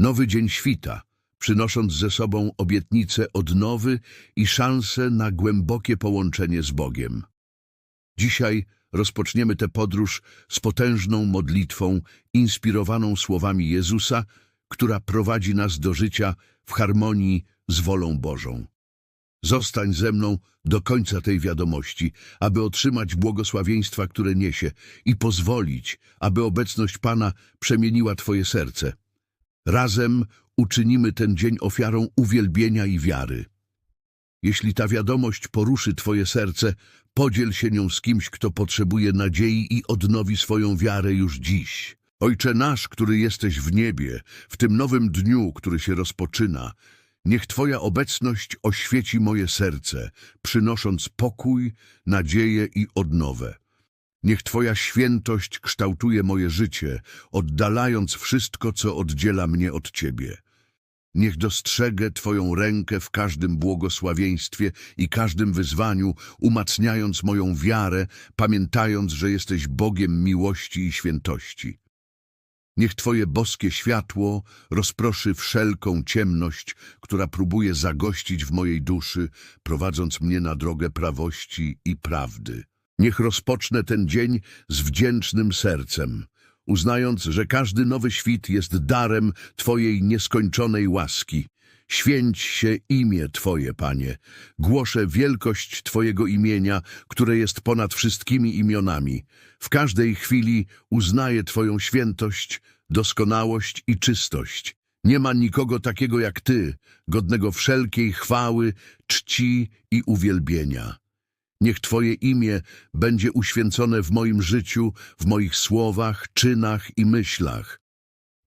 Nowy dzień świta, przynosząc ze sobą obietnicę odnowy i szansę na głębokie połączenie z Bogiem. Dzisiaj rozpoczniemy tę podróż z potężną modlitwą inspirowaną słowami Jezusa, która prowadzi nas do życia w harmonii z wolą Bożą. Zostań ze mną do końca tej wiadomości, aby otrzymać błogosławieństwa, które niesie i pozwolić, aby obecność Pana przemieniła Twoje serce. Razem uczynimy ten dzień ofiarą uwielbienia i wiary. Jeśli ta wiadomość poruszy Twoje serce, podziel się nią z kimś, kto potrzebuje nadziei i odnowi swoją wiarę już dziś. Ojcze nasz, który jesteś w niebie, w tym nowym dniu, który się rozpoczyna, niech Twoja obecność oświeci moje serce, przynosząc pokój, nadzieję i odnowę. Niech Twoja świętość kształtuje moje życie, oddalając wszystko, co oddziela mnie od Ciebie. Niech dostrzegę Twoją rękę w każdym błogosławieństwie i każdym wyzwaniu, umacniając moją wiarę, pamiętając, że jesteś Bogiem miłości i świętości. Niech Twoje boskie światło rozproszy wszelką ciemność, która próbuje zagościć w mojej duszy, prowadząc mnie na drogę prawości i prawdy. Niech rozpocznę ten dzień z wdzięcznym sercem, uznając, że każdy nowy świt jest darem Twojej nieskończonej łaski. Święć się imię Twoje, Panie. Głoszę wielkość Twojego imienia, które jest ponad wszystkimi imionami. W każdej chwili uznaję Twoją świętość, doskonałość i czystość. Nie ma nikogo takiego jak Ty, godnego wszelkiej chwały, czci i uwielbienia. Niech Twoje imię będzie uświęcone w moim życiu, w moich słowach, czynach i myślach.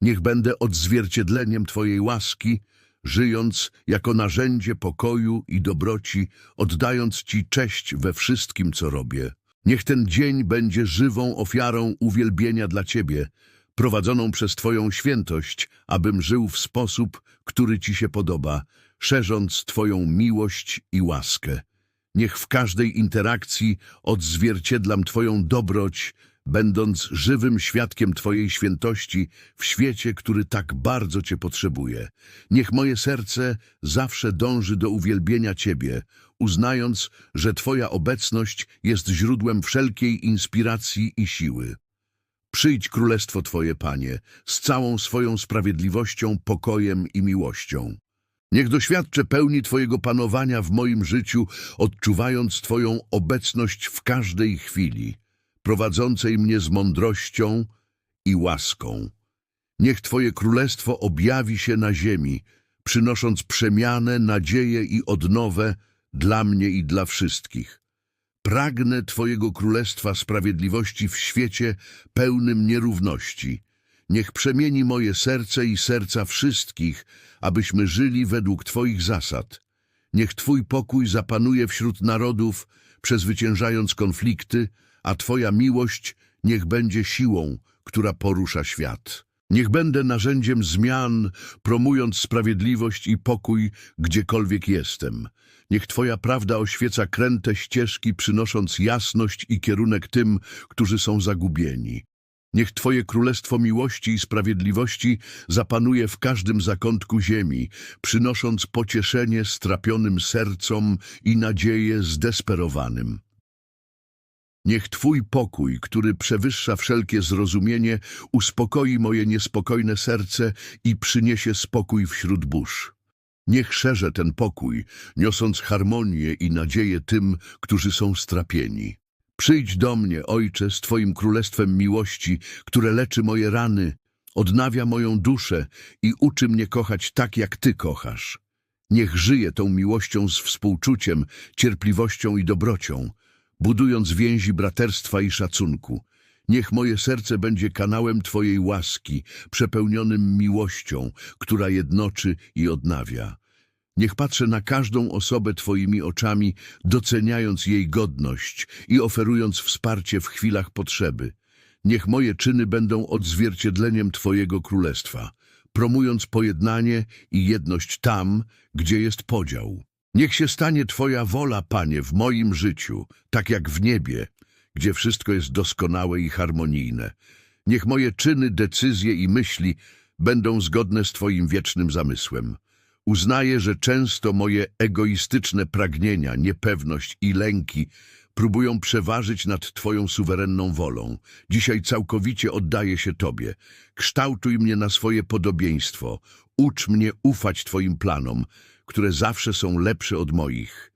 Niech będę odzwierciedleniem Twojej łaski, żyjąc jako narzędzie pokoju i dobroci, oddając Ci cześć we wszystkim, co robię. Niech ten dzień będzie żywą ofiarą uwielbienia dla Ciebie, prowadzoną przez Twoją świętość, abym żył w sposób, który Ci się podoba, szerząc Twoją miłość i łaskę. Niech w każdej interakcji odzwierciedlam Twoją dobroć, będąc żywym świadkiem Twojej świętości w świecie, który tak bardzo Cię potrzebuje. Niech moje serce zawsze dąży do uwielbienia Ciebie, uznając, że Twoja obecność jest źródłem wszelkiej inspiracji i siły. Przyjdź królestwo Twoje, Panie, z całą swoją sprawiedliwością, pokojem i miłością. Niech doświadczę pełni Twojego panowania w moim życiu, odczuwając Twoją obecność w każdej chwili, prowadzącej mnie z mądrością i łaską. Niech Twoje królestwo objawi się na ziemi, przynosząc przemianę, nadzieję i odnowę dla mnie i dla wszystkich. Pragnę Twojego królestwa sprawiedliwości w świecie pełnym nierówności. Niech przemieni moje serce i serca wszystkich, abyśmy żyli według Twoich zasad. Niech Twój pokój zapanuje wśród narodów, przezwyciężając konflikty, a Twoja miłość niech będzie siłą, która porusza świat. Niech będę narzędziem zmian, promując sprawiedliwość i pokój, gdziekolwiek jestem. Niech Twoja prawda oświeca kręte ścieżki, przynosząc jasność i kierunek tym, którzy są zagubieni. Niech Twoje królestwo miłości i sprawiedliwości zapanuje w każdym zakątku ziemi, przynosząc pocieszenie strapionym sercom i nadzieję zdesperowanym. Niech Twój pokój, który przewyższa wszelkie zrozumienie, uspokoi moje niespokojne serce i przyniesie spokój wśród burz. Niech szerze ten pokój, niosąc harmonię i nadzieję tym, którzy są strapieni. Przyjdź do mnie, Ojcze, z Twoim królestwem miłości, które leczy moje rany, odnawia moją duszę i uczy mnie kochać tak, jak Ty kochasz. Niech żyje tą miłością z współczuciem, cierpliwością i dobrocią, budując więzi braterstwa i szacunku. Niech moje serce będzie kanałem Twojej łaski, przepełnionym miłością, która jednoczy i odnawia. Niech patrzę na każdą osobę Twoimi oczami, doceniając jej godność i oferując wsparcie w chwilach potrzeby. Niech moje czyny będą odzwierciedleniem Twojego Królestwa, promując pojednanie i jedność tam, gdzie jest podział. Niech się stanie Twoja wola, Panie, w moim życiu, tak jak w niebie, gdzie wszystko jest doskonałe i harmonijne. Niech moje czyny, decyzje i myśli będą zgodne z Twoim wiecznym zamysłem. Uznaję, że często moje egoistyczne pragnienia, niepewność i lęki próbują przeważyć nad Twoją suwerenną wolą. Dzisiaj całkowicie oddaję się Tobie. Kształtuj mnie na swoje podobieństwo. Ucz mnie ufać Twoim planom, które zawsze są lepsze od moich.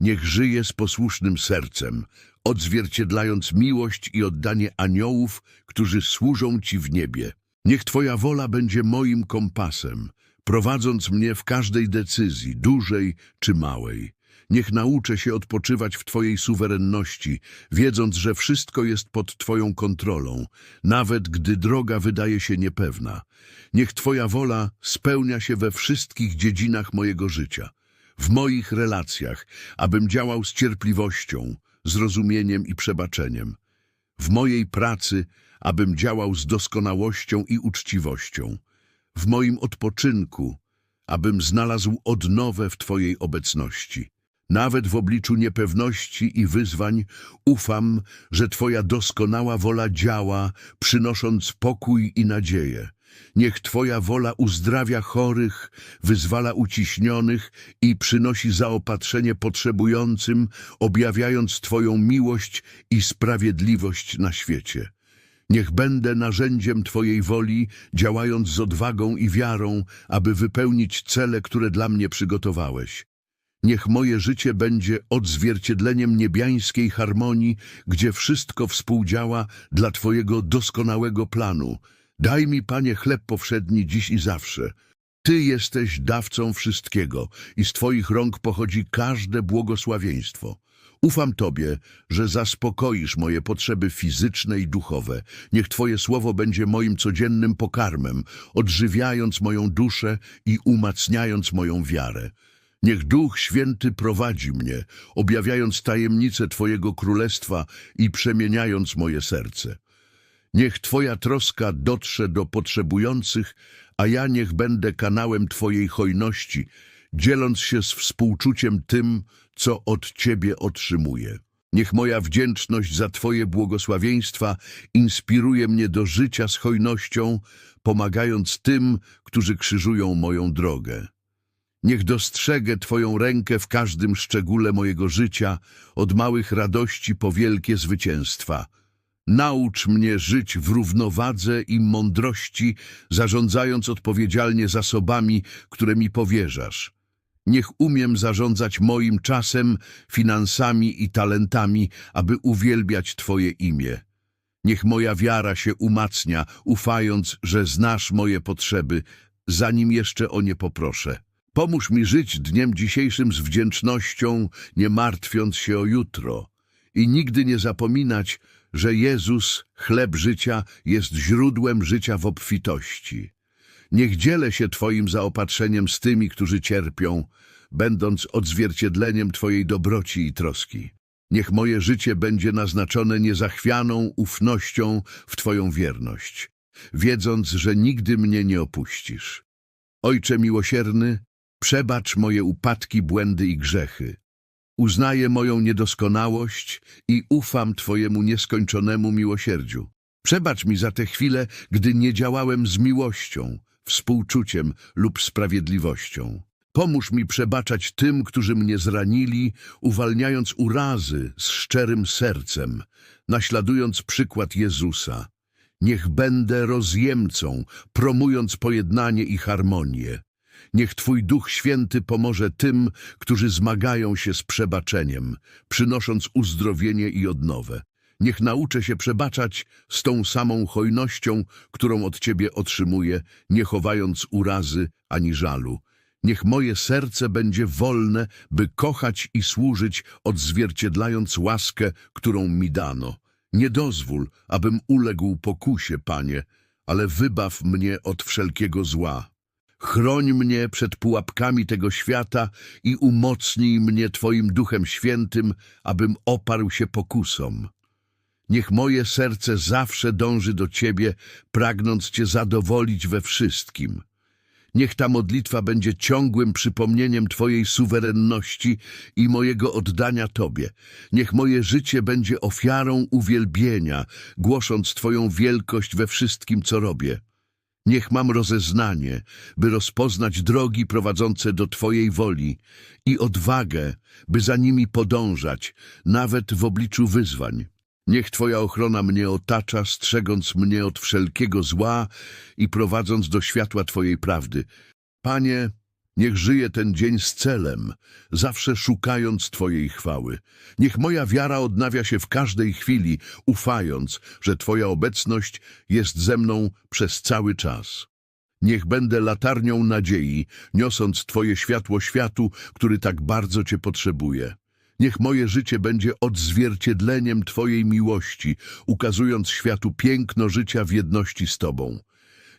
Niech żyję z posłusznym sercem, odzwierciedlając miłość i oddanie aniołów, którzy służą Ci w niebie. Niech Twoja wola będzie moim kompasem, prowadząc mnie w każdej decyzji, dużej czy małej. Niech nauczę się odpoczywać w Twojej suwerenności, wiedząc, że wszystko jest pod Twoją kontrolą, nawet gdy droga wydaje się niepewna. Niech Twoja wola spełnia się we wszystkich dziedzinach mojego życia, w moich relacjach, abym działał z cierpliwością, zrozumieniem i przebaczeniem. W mojej pracy, abym działał z doskonałością i uczciwością. W moim odpoczynku, abym znalazł odnowę w Twojej obecności. Nawet w obliczu niepewności i wyzwań ufam, że Twoja doskonała wola działa, przynosząc pokój i nadzieję. Niech Twoja wola uzdrawia chorych, wyzwala uciśnionych i przynosi zaopatrzenie potrzebującym, objawiając Twoją miłość i sprawiedliwość na świecie. Niech będę narzędziem Twojej woli, działając z odwagą i wiarą, aby wypełnić cele, które dla mnie przygotowałeś. Niech moje życie będzie odzwierciedleniem niebiańskiej harmonii, gdzie wszystko współdziała dla Twojego doskonałego planu. Daj mi, Panie, chleb powszedni dziś i zawsze. Ty jesteś dawcą wszystkiego i z Twoich rąk pochodzi każde błogosławieństwo. Ufam Tobie, że zaspokoisz moje potrzeby fizyczne i duchowe. Niech Twoje słowo będzie moim codziennym pokarmem, odżywiając moją duszę i umacniając moją wiarę. Niech Duch Święty prowadzi mnie, objawiając tajemnice Twojego Królestwa i przemieniając moje serce. Niech Twoja troska dotrze do potrzebujących, a ja niech będę kanałem Twojej hojności, dzieląc się z współczuciem tym, co od Ciebie otrzymuję. Niech moja wdzięczność za Twoje błogosławieństwa inspiruje mnie do życia z hojnością, pomagając tym, którzy krzyżują moją drogę. Niech dostrzegę Twoją rękę w każdym szczególe mojego życia, od małych radości po wielkie zwycięstwa. Naucz mnie żyć w równowadze i mądrości, zarządzając odpowiedzialnie zasobami, które mi powierzasz. Niech umiem zarządzać moim czasem, finansami i talentami, aby uwielbiać Twoje imię. Niech moja wiara się umacnia, ufając, że znasz moje potrzeby, zanim jeszcze o nie poproszę. Pomóż mi żyć dniem dzisiejszym z wdzięcznością, nie martwiąc się o jutro i nigdy nie zapominać, że Jezus, chleb życia, jest źródłem życia w obfitości. Niech dzielę się Twoim zaopatrzeniem z tymi, którzy cierpią, będąc odzwierciedleniem Twojej dobroci i troski. Niech moje życie będzie naznaczone niezachwianą ufnością w Twoją wierność, wiedząc, że nigdy mnie nie opuścisz. Ojcze miłosierny, przebacz moje upadki, błędy i grzechy. Uznaję moją niedoskonałość i ufam Twojemu nieskończonemu miłosierdziu. Przebacz mi za te chwile, gdy nie działałem z miłością, współczuciem lub sprawiedliwością. Pomóż mi przebaczać tym, którzy mnie zranili, uwalniając urazy z szczerym sercem, naśladując przykład Jezusa. Niech będę rozjemcą, promując pojednanie i harmonię. Niech Twój Duch Święty pomoże tym, którzy zmagają się z przebaczeniem, przynosząc uzdrowienie i odnowę. Niech nauczę się przebaczać z tą samą hojnością, którą od Ciebie otrzymuję, nie chowając urazy ani żalu. Niech moje serce będzie wolne, by kochać i służyć, odzwierciedlając łaskę, którą mi dano. Nie dozwól, abym uległ pokusie, Panie, ale wybaw mnie od wszelkiego zła. Chroń mnie przed pułapkami tego świata i umocnij mnie Twoim Duchem Świętym, abym oparł się pokusom. Niech moje serce zawsze dąży do Ciebie, pragnąc Cię zadowolić we wszystkim. Niech ta modlitwa będzie ciągłym przypomnieniem Twojej suwerenności i mojego oddania Tobie. Niech moje życie będzie ofiarą uwielbienia, głosząc Twoją wielkość we wszystkim, co robię. Niech mam rozeznanie, by rozpoznać drogi prowadzące do Twojej woli i odwagę, by za nimi podążać, nawet w obliczu wyzwań. Niech Twoja ochrona mnie otacza, strzegąc mnie od wszelkiego zła i prowadząc do światła Twojej prawdy. Panie, niech żyje ten dzień z celem, zawsze szukając Twojej chwały. Niech moja wiara odnawia się w każdej chwili, ufając, że Twoja obecność jest ze mną przez cały czas. Niech będę latarnią nadziei, niosąc Twoje światło światu, który tak bardzo Cię potrzebuje. Niech moje życie będzie odzwierciedleniem Twojej miłości, ukazując światu piękno życia w jedności z Tobą.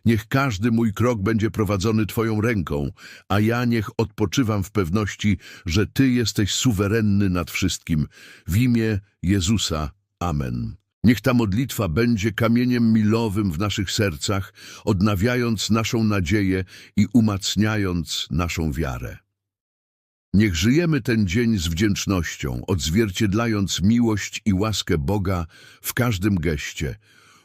Niech każdy mój krok będzie prowadzony Twoją ręką, a ja niech odpoczywam w pewności, że Ty jesteś suwerenny nad wszystkim. W imię Jezusa. Amen. Niech ta modlitwa będzie kamieniem milowym w naszych sercach, odnawiając naszą nadzieję i umacniając naszą wiarę. Niech żyjemy ten dzień z wdzięcznością, odzwierciedlając miłość i łaskę Boga w każdym geście,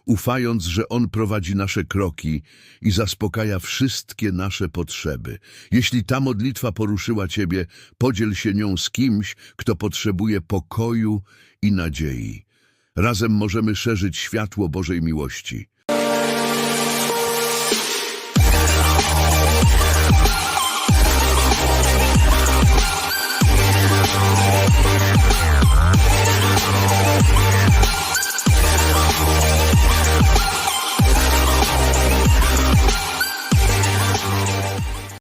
ufając, że On prowadzi nasze kroki i zaspokaja wszystkie nasze potrzeby. Jeśli ta modlitwa poruszyła Ciebie, podziel się nią z kimś, kto potrzebuje pokoju i nadziei. Razem możemy szerzyć światło Bożej miłości.